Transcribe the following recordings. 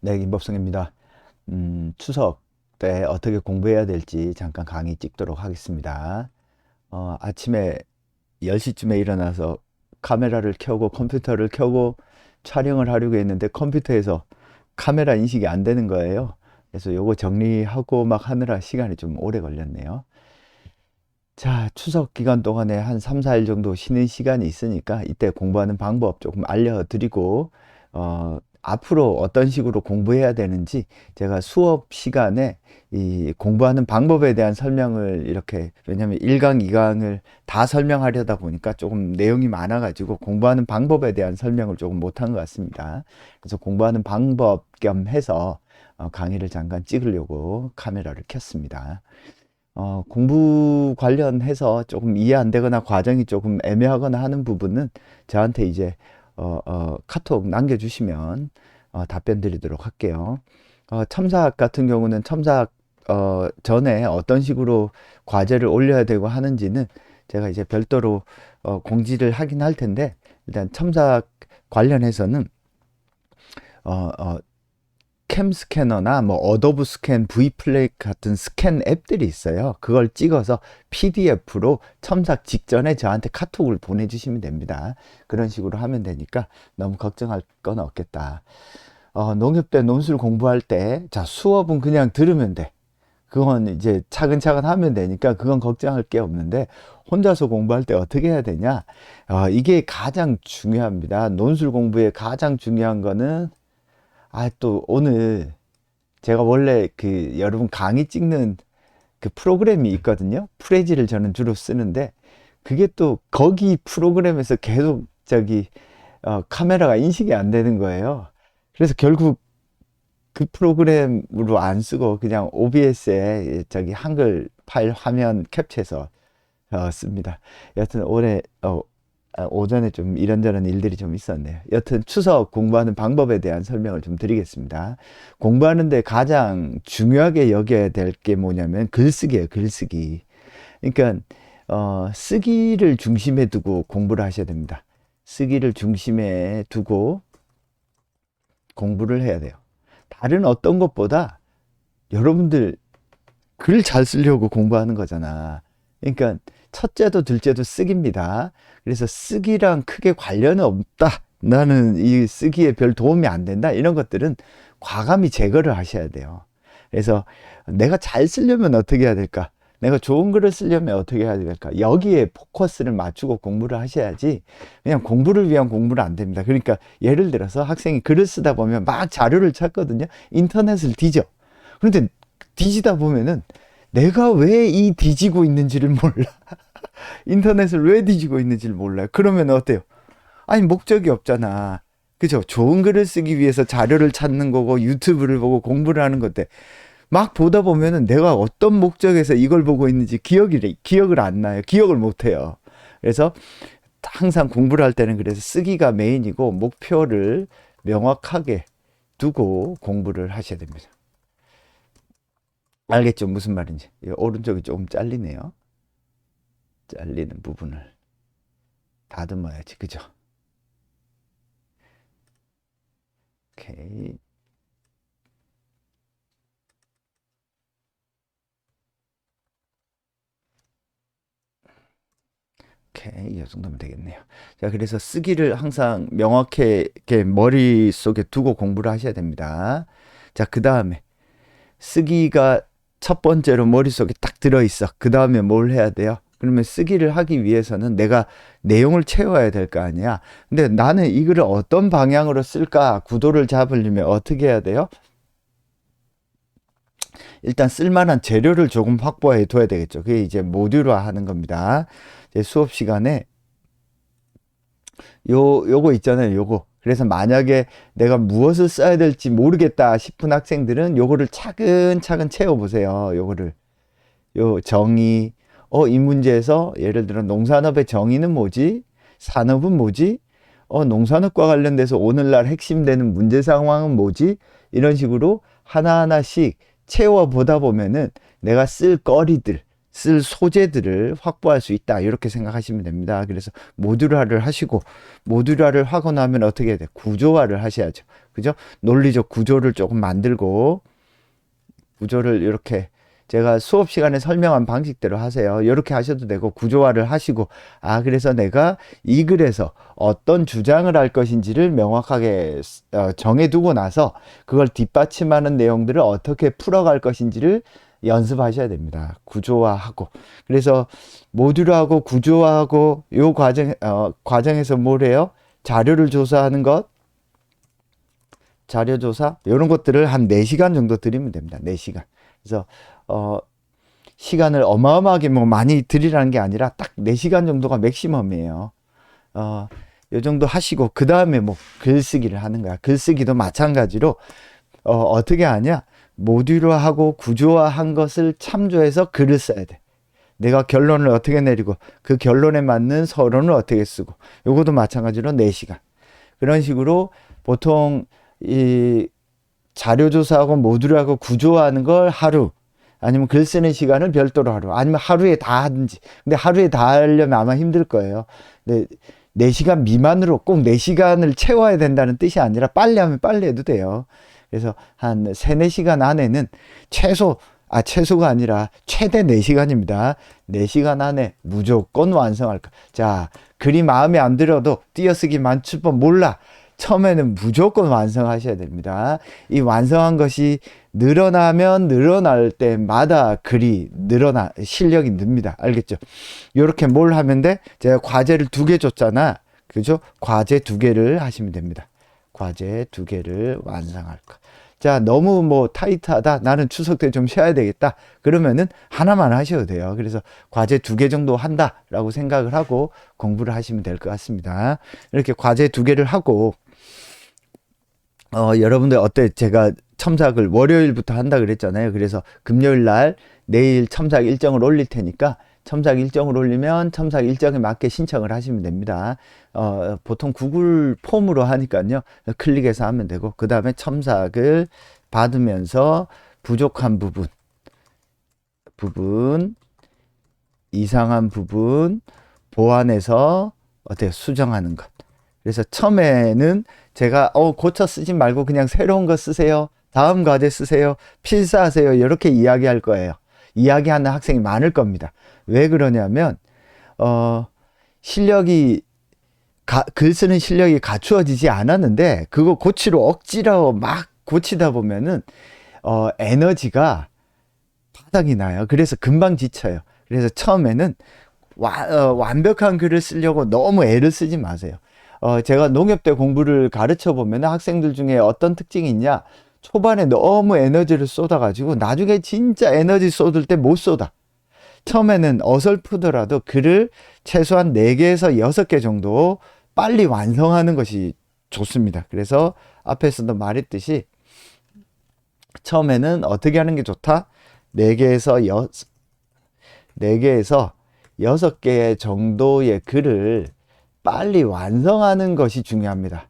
네, 김법성입니다. 음, 추석 때 어떻게 공부해야 될지 잠깐 강의 찍도록 하겠습니다. 어, 아침에 10시쯤에 일어나서 카메라를 켜고 컴퓨터를 켜고 촬영을 하려고 했는데 컴퓨터에서 카메라 인식이 안 되는 거예요. 그래서 요거 정리하고 막 하느라 시간이 좀 오래 걸렸네요. 자, 추석 기간 동안에 한 3, 4일 정도 쉬는 시간이 있으니까 이때 공부하는 방법 조금 알려드리고, 어, 앞으로 어떤 식으로 공부해야 되는지 제가 수업 시간에 이 공부하는 방법에 대한 설명을 이렇게, 왜냐면 1강, 2강을 다 설명하려다 보니까 조금 내용이 많아가지고 공부하는 방법에 대한 설명을 조금 못한 것 같습니다. 그래서 공부하는 방법 겸 해서 어, 강의를 잠깐 찍으려고 카메라를 켰습니다. 어, 공부 관련해서 조금 이해 안 되거나 과정이 조금 애매하거나 하는 부분은 저한테 이제 어, 어, 카톡 남겨주시면 어, 답변 드리도록 할게요. 어, 첨삭 같은 경우는 첨삭 어, 전에 어떤 식으로 과제를 올려야 되고 하는지는 제가 이제 별도로 어, 공지를 하긴 할 텐데 일단 첨삭 관련해서는 어, 어, 캠 스캐너나 뭐 어도브 스캔, V플레이 같은 스캔 앱들이 있어요. 그걸 찍어서 PDF로 첨삭 직전에 저한테 카톡을 보내주시면 됩니다. 그런 식으로 하면 되니까 너무 걱정할 건 없겠다. 어, 농협대 논술 공부할 때, 자, 수업은 그냥 들으면 돼. 그건 이제 차근차근 하면 되니까 그건 걱정할 게 없는데 혼자서 공부할 때 어떻게 해야 되냐? 어, 이게 가장 중요합니다. 논술 공부에 가장 중요한 거는 아, 또 오늘 제가 원래 그 여러분 강의 찍는 그 프로그램이 있거든요. 프레지를 저는 주로 쓰는데 그게 또 거기 프로그램에서 계속 저기 어, 카메라가 인식이 안 되는 거예요. 그래서 결국 그 프로그램으로 안 쓰고 그냥 OBS에 저기 한글 파일 화면 캡처해서 어, 씁니다. 여튼 올해 어, 아, 오전에 좀 이런저런 일들이 좀 있었네요. 여튼 추석 공부하는 방법에 대한 설명을 좀 드리겠습니다. 공부하는데 가장 중요하게 여겨야 될 게 뭐냐면 글쓰기예요, 글쓰기. 그러니까 어, 쓰기를 중심에 두고 공부를 하셔야 됩니다. 쓰기를 중심에 두고 공부를 해야 돼요. 다른 어떤 것보다 여러분들 글 잘 쓰려고 공부하는 거잖아. 그러니까 첫째도 둘째도 쓰기입니다. 그래서 쓰기랑 크게 관련은 없다. 나는 이 쓰기에 별 도움이 안 된다. 이런 것들은 과감히 제거를 하셔야 돼요. 그래서 내가 잘 쓰려면 어떻게 해야 될까? 내가 좋은 글을 쓰려면 어떻게 해야 될까? 여기에 포커스를 맞추고 공부를 하셔야지 그냥 공부를 위한 공부는 안 됩니다. 그러니까 예를 들어서 학생이 글을 쓰다 보면 막 자료를 찾거든요. 인터넷을 뒤져. 그런데 뒤지다 보면은 내가 왜 이 뒤지고 있는지를 몰라. 인터넷을 왜 뒤지고 있는지를 몰라요. 그러면 어때요? 아니, 목적이 없잖아. 그죠? 좋은 글을 쓰기 위해서 자료를 찾는 거고, 유튜브를 보고 공부를 하는 건데, 막 보다 보면은 내가 어떤 목적에서 이걸 보고 있는지 기억이, 기억을 안 나요. 기억을 못 해요. 그래서 항상 공부를 할 때는 그래서 쓰기가 메인이고, 목표를 명확하게 두고 공부를 하셔야 됩니다. 알겠죠? 무슨 말인지. 오른쪽이 조금 잘리네요. 잘리는 부분을 다듬어야지. 그죠? 오케이. 오케이. 이 정도면 되겠네요. 자, 그래서 쓰기를 항상 명확하게 머릿속에 두고 공부를 하셔야 됩니다. 자, 그 다음에 쓰기가 첫 번째로 머릿속에 딱 들어있어. 그 다음에 뭘 해야 돼요? 그러면 쓰기를 하기 위해서는 내가 내용을 채워야 될 거 아니야. 근데 나는 이 글을 어떤 방향으로 쓸까? 구도를 잡으려면 어떻게 해야 돼요? 일단 쓸만한 재료를 조금 확보해 둬야 되겠죠. 그게 이제 모듈화 하는 겁니다. 수업 시간에 요, 요거 있잖아요. 요거. 그래서 만약에 내가 무엇을 써야 될지 모르겠다 싶은 학생들은 요거를 차근차근 채워보세요. 요거를. 요 정의, 어, 이 문제에서 예를 들어 농산업의 정의는 뭐지? 산업은 뭐지? 어, 농산업과 관련돼서 오늘날 핵심되는 문제 상황은 뭐지? 이런 식으로 하나하나씩 채워보다 보면은 내가 쓸 거리들, 쓸 소재들을 확보할 수 있다. 이렇게 생각하시면 됩니다. 그래서 모듈화를 하시고 모듈화를 하고 나면 어떻게 해야 돼? 구조화를 하셔야죠. 그죠? 논리적 구조를 조금 만들고 구조를 이렇게 제가 수업 시간에 설명한 방식대로 하세요. 이렇게 하셔도 되고 구조화를 하시고 아 그래서 내가 이 글에서 어떤 주장을 할 것인지를 명확하게 어, 정해두고 나서 그걸 뒷받침하는 내용들을 어떻게 풀어갈 것인지를 연습하셔야 됩니다. 구조화하고 그래서 모듈화하고 구조화하고 요 과정 어, 과정에서 뭐래요? 자료를 조사하는 것 자료 조사 이런 것들을 한 4시간 정도 드리면 됩니다. 4시간. 그래서 어 시간을 어마어마하게 뭐 많이 드리라는 게 아니라 딱 4시간 정도가 맥시멈이에요. 어, 요 정도 하시고 그 다음에 뭐 글쓰기를 하는 거야. 글쓰기도 마찬가지로 어, 어떻게 하냐? 모듈화하고 구조화한 것을 참조해서 글을 써야 돼. 내가 결론을 어떻게 내리고 그 결론에 맞는 서론을 어떻게 쓰고 요것도 마찬가지로 4시간. 그런 식으로 보통 이 자료 조사하고 모듈하고 구조화하는 걸 하루 아니면 글 쓰는 시간을 별도로 하루 아니면 하루에 다 하든지 근데 하루에 다 하려면 아마 힘들 거예요 근데 4시간 미만으로 꼭 4시간을 채워야 된다는 뜻이 아니라 빨리 하면 빨리 해도 돼요 그래서 한 3, 4시간 안에는 최소 아 최소가 아니라 최대 4시간입니다 4시간 안에 무조건 완성할 거 자 글이 마음에 안 들어도 띄어쓰기 만추법 몰라 처음에는 무조건 완성하셔야 됩니다. 이 완성한 것이 늘어나면 늘어날 때마다 글이 늘어나 실력이 늡니다. 알겠죠? 이렇게 뭘 하면 돼? 제가 과제를 두 개 줬잖아. 그죠? 과제 두 개를 하시면 됩니다. 과제 두 개를 완성할 거. 자, 너무 뭐 타이트하다. 나는 추석 때 좀 쉬어야 되겠다. 그러면은 하나만 하셔도 돼요. 그래서 과제 두 개 정도 한다라고 생각을 하고 공부를 하시면 될 것 같습니다. 이렇게 과제 두 개를 하고 어, 여러분들 어때? 제가 첨삭을 월요일부터 한다 그랬잖아요. 그래서 금요일 날 내일 첨삭 일정을 올릴 테니까 첨삭 일정을 올리면 첨삭 일정에 맞게 신청을 하시면 됩니다. 어, 보통 구글 폼으로 하니까요. 클릭해서 하면 되고, 그 다음에 첨삭을 받으면서 부족한 부분, 부분, 이상한 부분, 보완해서 어떻게 수정하는 것. 그래서 처음에는 제가 어 고쳐 쓰지 말고 그냥 새로운 거 쓰세요. 다음 과제 쓰세요. 필사하세요. 이렇게 이야기할 거예요. 이야기하는 학생이 많을 겁니다. 왜 그러냐면 어 실력이 가, 글 쓰는 실력이 갖추어지지 않았는데 그거 고치러 억지로 막 고치다 보면은 어 에너지가 바닥이 나요. 그래서 금방 지쳐요. 그래서 처음에는 와, 어, 완벽한 글을 쓰려고 너무 애를 쓰지 마세요. 어, 제가 농협대 공부를 가르쳐 보면 학생들 중에 어떤 특징이 있냐? 초반에 너무 에너지를 쏟아가지고 나중에 진짜 에너지 쏟을 때 못 쏟아. 처음에는 어설프더라도 글을 최소한 4개에서 6개 정도 빨리 완성하는 것이 좋습니다. 그래서 앞에서도 말했듯이 처음에는 어떻게 하는 게 좋다? 4개에서 6, 4개에서 6개 정도의 글을 빨리 완성하는 것이 중요합니다.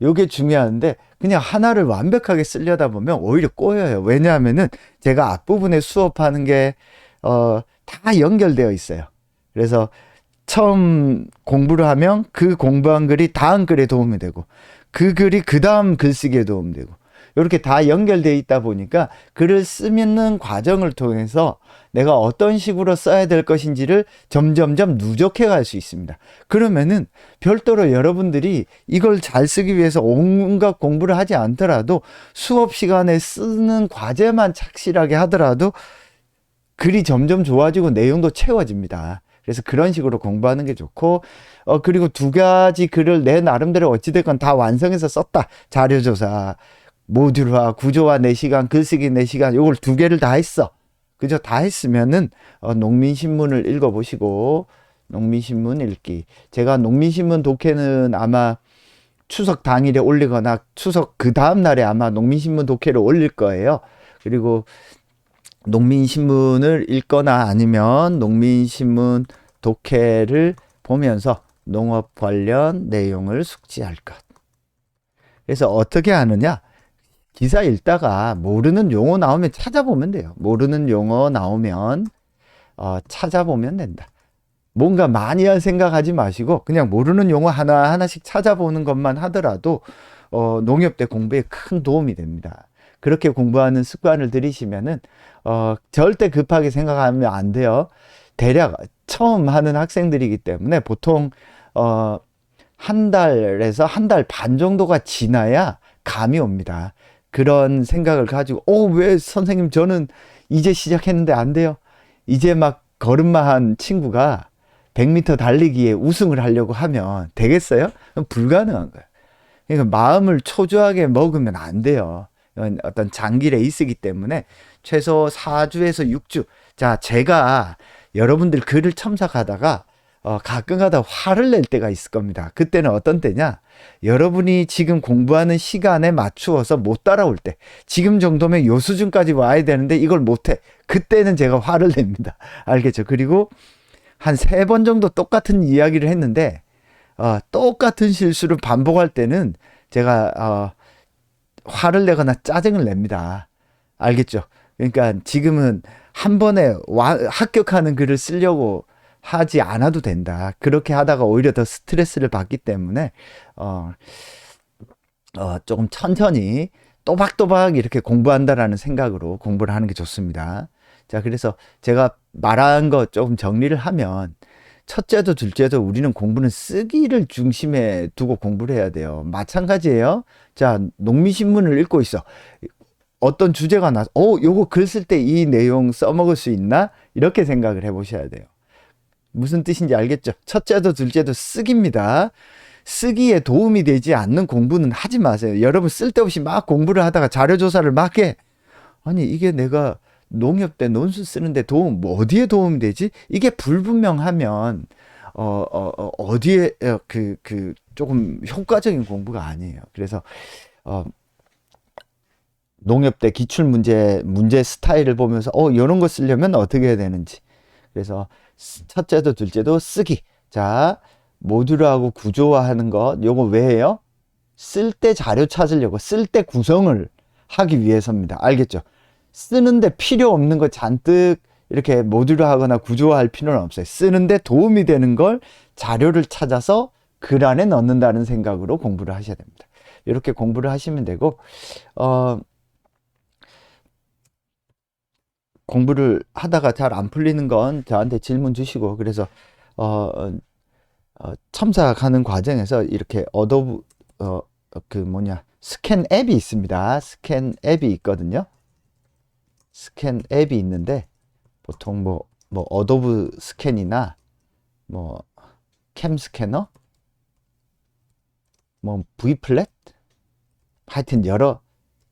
요게 중요한데 그냥 하나를 완벽하게 쓰려다 보면 오히려 꼬여요. 왜냐하면은 제가 앞부분에 수업하는 게 어, 다 연결되어 있어요. 그래서 처음 공부를 하면 그 공부한 글이 다음 글에 도움이 되고 그 글이 그 다음 글쓰기에 도움이 되고 이렇게 다 연결되어 있다 보니까 글을 쓰는 과정을 통해서 내가 어떤 식으로 써야 될 것인지를 점점점 누적해 갈 수 있습니다. 그러면은 별도로 여러분들이 이걸 잘 쓰기 위해서 온갖 공부를 하지 않더라도 수업 시간에 쓰는 과제만 착실하게 하더라도 글이 점점 좋아지고 내용도 채워집니다. 그래서 그런 식으로 공부하는 게 좋고, 어, 그리고 두 가지 글을 내 나름대로 어찌됐건 다 완성해서 썼다. 자료조사, 모듈화, 구조화 4시간, 글쓰기 4시간, 요걸 두 개를 다 했어. 그저 다 했으면은 어, 농민신문을 읽어보시고 농민신문 읽기. 제가 농민신문 독해는 아마 추석 당일에 올리거나 추석 그 다음 날에 아마 농민신문 독해를 올릴 거예요. 그리고 농민신문을 읽거나 아니면 농민신문 독해를 보면서 농업 관련 내용을 숙지할 것. 그래서 어떻게 하느냐? 기사 읽다가 모르는 용어 나오면 찾아보면 돼요. 모르는 용어 나오면 어, 찾아보면 된다. 뭔가 많이 할 생각하지 마시고 그냥 모르는 용어 하나 하나씩 찾아보는 것만 하더라도 어, 농협대 공부에 큰 도움이 됩니다. 그렇게 공부하는 습관을 들이시면은 어, 절대 급하게 생각하면 안 돼요. 대략 처음 하는 학생들이기 때문에 보통 어, 한 달에서 한 달 반 정도가 지나야 감이 옵니다. 그런 생각을 가지고 어, 왜 선생님 저는 이제 시작했는데 안 돼요. 이제 막 걸음마 한 친구가 100m 달리기에 우승을 하려고 하면 되겠어요? 불가능한 거예요. 그러니까 마음을 초조하게 먹으면 안 돼요. 어떤 장기 레이스이기 때문에 최소 4주에서 6주. 자, 제가 여러분들 글을 첨삭하다가 어, 가끔가다 화를 낼 때가 있을 겁니다. 그때는 어떤 때냐? 여러분이 지금 공부하는 시간에 맞추어서 못 따라올 때, 지금 정도면 요 수준까지 와야 되는데 이걸 못해. 그때는 제가 화를 냅니다. 알겠죠? 그리고 한 세 번 정도 똑같은 이야기를 했는데, 어, 똑같은 실수를 반복할 때는 제가, 어, 화를 내거나 짜증을 냅니다. 알겠죠? 그러니까 지금은 한 번에 와, 합격하는 글을 쓰려고 하지 않아도 된다. 그렇게 하다가 오히려 더 스트레스를 받기 때문에 어, 어 조금 천천히 또박또박 이렇게 공부한다라는 생각으로 공부를 하는 게 좋습니다. 자, 그래서 제가 말한 거 조금 정리를 하면 첫째도 둘째도 우리는 공부는 쓰기를 중심에 두고 공부를 해야 돼요. 마찬가지예요. 자, 농민신문을 읽고 있어. 어떤 주제가 나서, 어, 요거 글 쓸 때 이 내용 써먹을 수 있나? 이렇게 생각을 해보셔야 돼요. 무슨 뜻인지 알겠죠? 첫째도 둘째도 쓰기입니다. 쓰기에 도움이 되지 않는 공부는 하지 마세요. 여러분 쓸데없이 막 공부를 하다가 자료조사를 막 해. 아니, 이게 내가 농협 때 논술 쓰는데 도움, 뭐 어디에 도움이 되지? 이게 불분명하면, 어, 어, 어 어디에, 어, 그, 그, 조금 효과적인 공부가 아니에요. 그래서, 어, 농협 때 기출 문제, 문제 스타일을 보면서, 어, 이런 거 쓰려면 어떻게 해야 되는지. 그래서, 첫째도 둘째도 쓰기. 자, 모듈하고 구조화하는 것, 요거 왜 해요? 쓸 때 자료 찾으려고, 쓸 때 구성을 하기 위해서입니다. 알겠죠? 쓰는데 필요 없는 거 잔뜩 이렇게 모듈화하거나 구조화할 필요는 없어요. 쓰는데 도움이 되는 걸 자료를 찾아서 글 안에 넣는다는 생각으로 공부를 하셔야 됩니다. 이렇게 공부를 하시면 되고, 어, 공부를 하다가 잘 안 풀리는 건 저한테 질문 주시고 그래서 어, 어 첨삭하는 과정에서 이렇게 어도브 어, 그 뭐냐 스캔 앱이 있습니다. 스캔 앱이 있거든요. 스캔 앱이 있는데 보통 뭐 뭐 어도브 스캔이나 뭐 캠 스캐너 뭐 V 플랫 하여튼 여러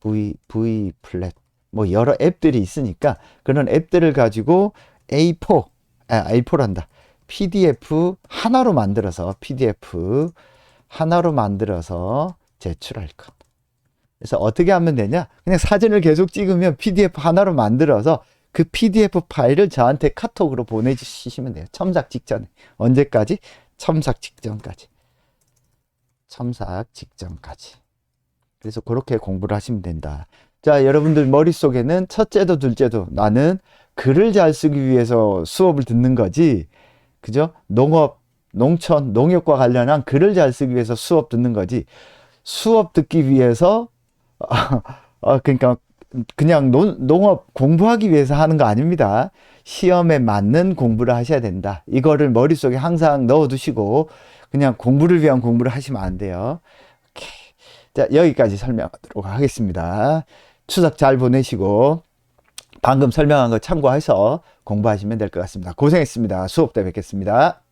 V V 플랫 뭐 여러 앱들이 있으니까 그런 앱들을 가지고 A4, 아, A4란다. PDF 하나로 만들어서 PDF 하나로 만들어서 제출할 것. 그래서 어떻게 하면 되냐? 그냥 사진을 계속 찍으면 PDF 하나로 만들어서 그 PDF 파일을 저한테 카톡으로 보내주시면 돼요. 첨삭 직전에. 언제까지? 첨삭 직전까지. 첨삭 직전까지. 그래서 그렇게 공부를 하시면 된다. 자, 여러분들 머릿속에는 첫째도 둘째도 나는 글을 잘 쓰기 위해서 수업을 듣는 거지. 그죠? 농업, 농촌, 농협과 관련한 글을 잘 쓰기 위해서 수업 듣는 거지. 수업 듣기 위해서, 어, 그러니까 그냥 농, 농업 공부하기 위해서 하는 거 아닙니다. 시험에 맞는 공부를 하셔야 된다. 이거를 머릿속에 항상 넣어 두시고 그냥 공부를 위한 공부를 하시면 안 돼요. 자, 여기까지 설명하도록 하겠습니다. 추석 잘 보내시고 방금 설명한 거 참고해서 공부하시면 될 것 같습니다. 고생했습니다. 수업 때 뵙겠습니다.